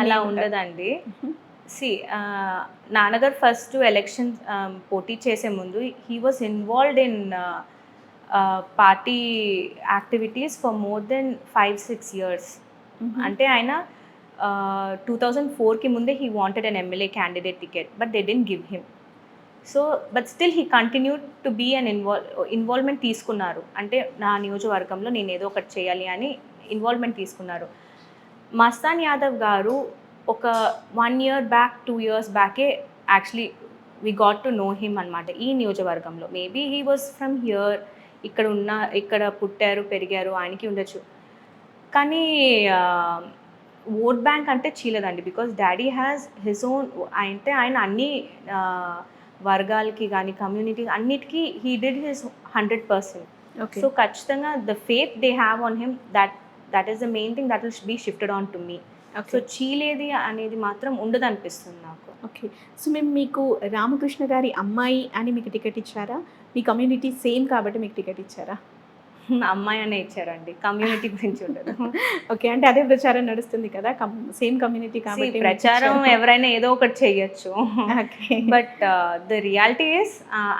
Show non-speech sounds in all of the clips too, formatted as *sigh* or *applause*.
అలా ఉండదండి. సి నాన్నగారు ఫస్ట్ ఎలక్షన్ పోటీ చేసే ముందు he was involved in party activities for more than five six years. అంటే ఆయన టూ థౌజండ్ ఫోర్కి ముందే he wanted an MLA candidate ticket but they didn't give him so but still he continue to be an involve involvement తీసుకున్నారు. అంటే నా నియోజకవర్గంలో నేను ఏదో ఒకటి చేయాలి అని ఇన్వాల్వ్మెంట్ తీసుకున్నారు. మస్తాన్ యాదవ్ గారు ఒక one year back two years బ్యాకే actually we got to know him అనమాట ఈ నియోజకవర్గంలో. Maybe he was from here ఇక్కడ ఉన్న ఇక్కడ పుట్టారు పెరిగారు ఆయనకి ఉండొచ్చు. కానీ ఓట్ బ్యాంక్ అంటే చీలదండి because daddy has his own అంటే ఆయన అన్ని వర్గాలకి కానీ కమ్యూనిటీ అన్నిటికీ he did his hundred percent okay so ఖచ్చితంగా the faith they have on him that that is the main thing that will be shifted on to me so చీలేది అనేది మాత్రం ఉండదు అనిపిస్తుంది నాకు. ఓకే సో మేము మీకు రామకృష్ణ గారి అమ్మాయి అని మీకు టికెట్ ఇచ్చారా? మీ కమ్యూనిటీ సేమ్ కాబట్టి మీకు టికెట్ ఇచ్చారా? *laughs* అమ్మాయి అనే ఇచ్చారండి. కమ్యూనిటీ గురించి ఉండదు. *laughs* ఓకే అంటే అదే ప్రచారం నడుస్తుంది కదా. సేమ్ కమ్యూనిటీ కాబట్టి ప్రచారం ఎవరైనా ఏదో ఒకటి చెయ్యొచ్చు okay but the reality is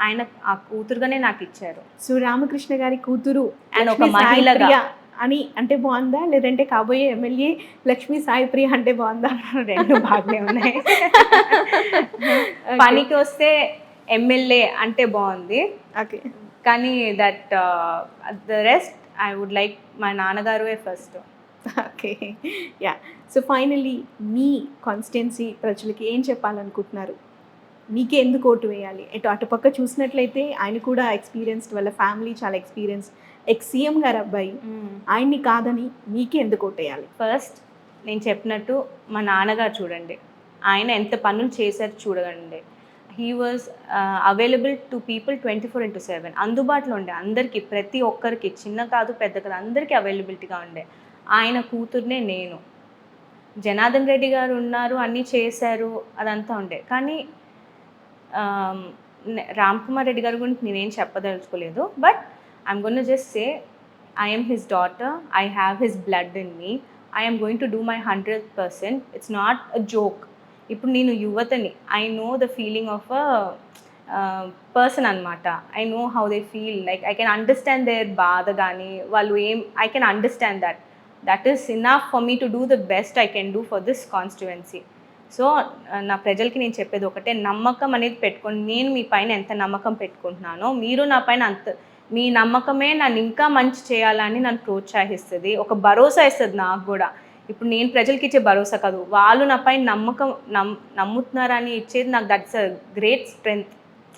ఆయన ఆ కూతురుగానే నాకు ఇచ్చారు. సో రామకృష్ణ గారి కూతురు And ఒక మహిళగా. అని అంటే బాగుందా? లేదంటే కాబోయే ఎమ్మెల్యే లక్ష్మీ సాయి ప్రియ అంటే బాగుందా? *laughs* రెండు బాగానే ఉన్నాయి. *laughs* పనికి వస్తే ఎమ్మెల్యే అంటే బాగుంది. ఓకే. కానీ that the rest I would like మా నాన్నగారు first. Okay. Yeah. So finally మీ కాన్స్టిట్యున్సీ ప్రజలకి ఏం చెప్పాలనుకుంటున్నారు? మీకే ఎందుకు ఓటు వేయాలి? అటు అటుపక్క చూసినట్లయితే ఆయన కూడా ఎక్స్పీరియన్స్డ్ వాళ్ళ ఫ్యామిలీ చాలా ఎక్స్పీరియన్స్ ఎక్స్ సీఎం గారు అబ్బాయి. ఆయన్ని కాదని మీకే ఎందుకు ఓటు వేయాలి ఫస్ట్ నేను చెప్పినట్టు మా నాన్నగారు చూడండి. ఆయన ఎంత పనులు చేశారు చూడండి he was available to people twenty four into seven అందుబాటులో ఉండే అందరికీ ప్రతి ఒక్కరికి చిన్న కాదు పెద్ద కాదు అందరికీ అవైలబిలిటీగా ఉండే. ఆయన కూతుర్నే నేను. జనార్దన్ రెడ్డి గారు ఉన్నారు అన్నీ చేశారు అదంతా ఉండే. కానీ నే- రామ్ కుమార్ రెడ్డి గారి గురించి నేనేం చెప్పదలుచుకోలేదు. But I'm gonna just say I'm his daughter I have his blood in me I'm going to do my hundred percent it's not a joke ఇప్పుడు నేను యువతని I know the feeling of a person అనమాట I know how they feel like I can understand their బాధ కానీ వాళ్ళు ఏం I can understand that that is enough for me to do the best I can do for this constituency so నా ప్రజలకి నేను చెప్పేది ఒకటే నమ్మకం అనేది పెట్టుకోండి నేను మీ పైన ఎంత నమ్మకం పెట్టుకుంటున్నానో మీరు నా పైన అంత మీ నమ్మకమే నన్ను ఇంకా మంచి చేయాలని నన్ను ప్రోత్సహిస్తుంది. ఒక భరోసా ఇస్తుంది నాకు కూడా. ఇప్పుడు నేను ప్రజలకి ఇచ్చే భరోసా కాదు. వాళ్ళు నాపై నమ్మకం నమ్ నమ్ముతున్నారని ఇచ్చేది నాకు దట్స్ అ గ్రేట్ స్ట్రెంగ్త్.